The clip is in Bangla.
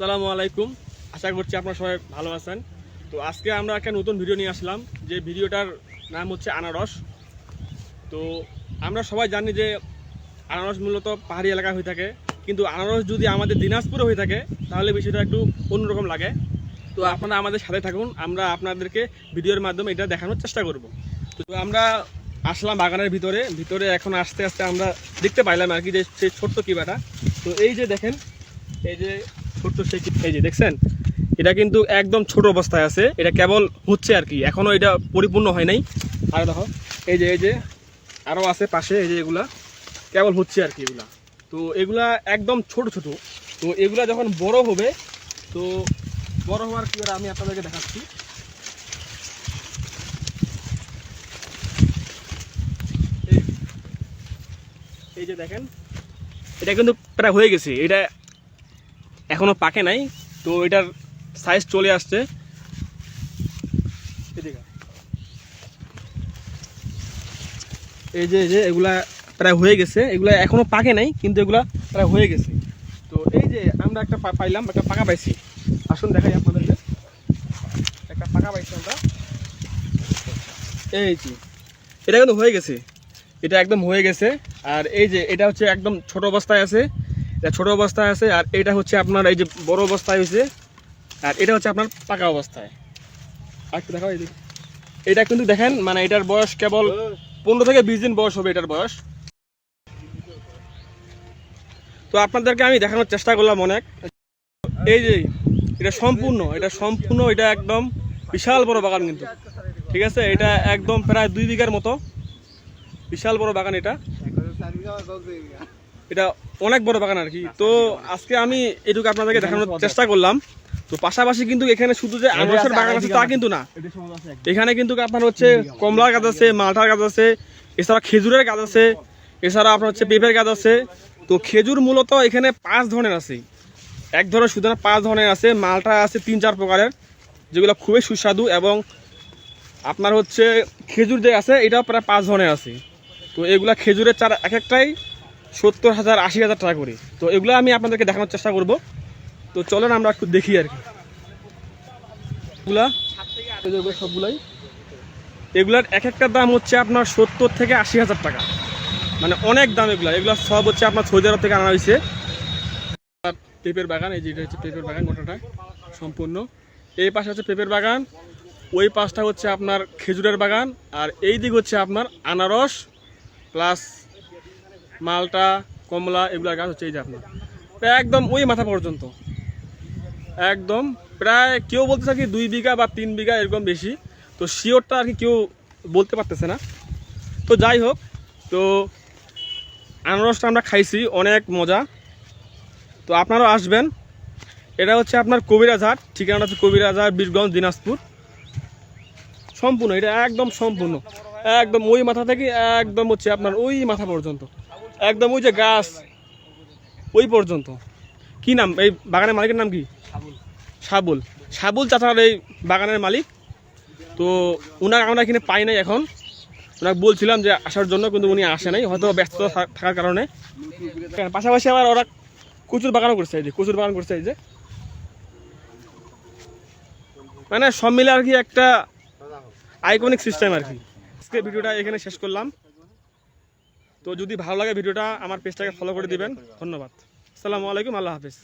আসসালামু আলাইকুম। আশা করছি আপনারা সবাই ভালো আছেন। তো আজকে আমরা একটা নতুন ভিডিও নিয়ে আসলাম। যে ভিডিওটার নাম হচ্ছে আনারস। তো আমরা সবাই জানি যে আনারস মূলত পাহাড়ি এলাকা হয়ে থাকে। কিন্তু আনারস যদি আমাদের দিনাজপুরে হয়ে থাকে, তাহলে বিষয়টা একটু অন্যরকম লাগে। তো আপনারা আমাদের সাথে থাকুন। আমরা আপনাদেরকে ভিডিওর মাধ্যমে এটা দেখানোর চেষ্টা করব। তো আমরা আসলাম বাগানের ভিতরে। ভিতরে এখন আস্তে আস্তে আমরা দেখতে পাইলাম আর কি যে সেই ছোট্ট কিবাটা। তো এই যে দেখেন, এই যে ছোট্ট সেই এই যে দেখছেন, এটা কিন্তু একদম ছোট অবস্থায় আছে। এটা কেবল হচ্ছে আর কি। এখনও এটা পরিপূর্ণ হয় নাই। আর দেখো, এই যে এই যে আরও আছে পাশে, এই যে এগুলা, কেবল হচ্ছে আর কি এগুলা। তো এগুলা একদম ছোট ছোট। তো এগুলা যখন বড় হবে, তো বড় হওয়ার কি আমি আপনাদেরকে দেখাচ্ছি। এই যে দেখেন, এটা কিন্তু প্রায় হয়ে গেছে। এটা এখনও পাকে নাই, তো এটার সাইজ চলে আসছে। এই যে এই যে, এগুলা প্রায় হয়ে গেছে। এগুলা এখনও পাকে নাই, কিন্তু এগুলা প্রায় হয়ে গেছে। তো এই যে, আমরা একটা পাইলাম, একটা পাকা পাইছি। আসুন দেখাই আপনাদেরকে। একটা পাকা পাইছি আমরা। এই যে, এটা কিন্তু হয়ে গেছে। এটা একদম হয়ে গেছে। আর এই যে, এটা হচ্ছে একদম ছোট অবস্থায় আছে। এটা ছোট অবস্থায় আছে, আর এটা হচ্ছে আপনার এই যে বড় অবস্থায় হয়েছে, আর এটা হচ্ছে আপনার পাকা অবস্থায়। আর একটু দেখাও এটা কিন্তু দেখেন মানে এটার বয়স কেবল পনেরো থেকে বিশ দিন বয়স হবে এটার বয়স। তো আপনাদেরকে আমি দেখানোর চেষ্টা করলাম অনেক। এই যে, এটা সম্পূর্ণ এটা সম্পূর্ণ, এটা একদম বিশাল বড় বাগান কিন্তু। ঠিক আছে? এটা একদম প্রায় দুই বিঘার মতো। বিশাল বড় বাগান এটা। এটা অনেক বড় বাগান আর কি। তো আজকে আমি এটুকু আপনাদেরকে দেখানোর চেষ্টা করলাম। তো পাশাপাশি কিন্তু এখানে শুধু যে আনারসের বাগান আছে তা কিন্তু না। এখানে কিন্তু আপনার হচ্ছে কমলার গাছ আছে মালটার গাছ আছে এছাড়া খেজুরের গাছ আছে এছাড়া আপনার হচ্ছে পেঁপের গাছ আছে। তো খেজুর মূলত এখানে পাঁচ ধরনের আছে। এক ধরনের শুধু না পাঁচ ধরনের আছে। মালটা আছে তিন চার প্রকারের যেগুলো খুবই সুস্বাদু এবং আপনার হচ্ছে খেজুর যে আছে এটাও প্রায় পাঁচ ধরনের আছে। তো এগুলা খেজুরের চারা এক একটাই। সত্তর হাজার, আশি হাজার টাকা করে। তো এগুলো আমি আপনাদেরকে দেখানোর চেষ্টা করব। তো চলেন আমরা একটু দেখি আর কি। সবগুলাই। এগুলার এক একটা দাম হচ্ছে আপনার সত্তর থেকে আশি হাজার টাকা। মানে অনেক দাম এগুলা। এগুলো সব হচ্ছে আপনার সৌদি আরব থেকে আনা হয়েছে। পেঁপের বাগান, এই যেটা হচ্ছে পেঁপের বাগান, গোটাটা সম্পূর্ণ। এই পাশে হচ্ছে পেঁপের বাগান। ওই পাশটা হচ্ছে আপনার খেজুরের বাগান। আর এই দিক হচ্ছে আপনার আনারস, প্লাস মালটা, কমলা এগুলার গাছ হচ্ছে এই যে আপনার। একদম ওই মাথা পর্যন্ত। একদম প্রায় কেউ বলতেছে কি দুই বিঘা বা তিন বিঘা এরকম বেশি। তো শিওরটা আর কি কেউ বলতে পারতেছে না। তো যাই হোক, তো আনারসটা আমরা খাইছি, অনেক মজা। তো আপনারাও আসবেন। এটা হচ্ছে আপনার কবিরাজহাট, ঠিকানাটা হচ্ছে কবিরাজহাট, বীরগঞ্জ, দিনাজপুর। সম্পূর্ণ, এটা একদম সম্পূর্ণ। একদম ওই মাথা থেকে একদম হচ্ছে আপনার ওই মাথা পর্যন্ত। একদম ওই যে গাছ ওই পর্যন্ত। কি নাম? এই বাগানের মালিকের নাম কি? সাবুল সাবুল চাচার এই বাগানের মালিক। তো উনাকে আমরা এখানে পাই নাই এখন। ওনাকে বলছিলাম যে আসার জন্য কিন্তু উনি আসে নাই। হয়তো ব্যস্ত থাকার কারণে। পাশাপাশি আবার ওরা কচুর বাগানও করছে এই যে কচুর বাগান করছে এই যে। মানে সব মিলে আর কি একটা আইকনিক সিস্টেম আর কি। আজকে ভিডিওটা এখানে শেষ করলাম। তো যদি ভালো লাগে ভিডিওটা, আমার পেজটাকে ফলো করে দিবেন। ধন্যবাদ। আসসালামু আলাইকুম, আল্লাহ হাফিজ।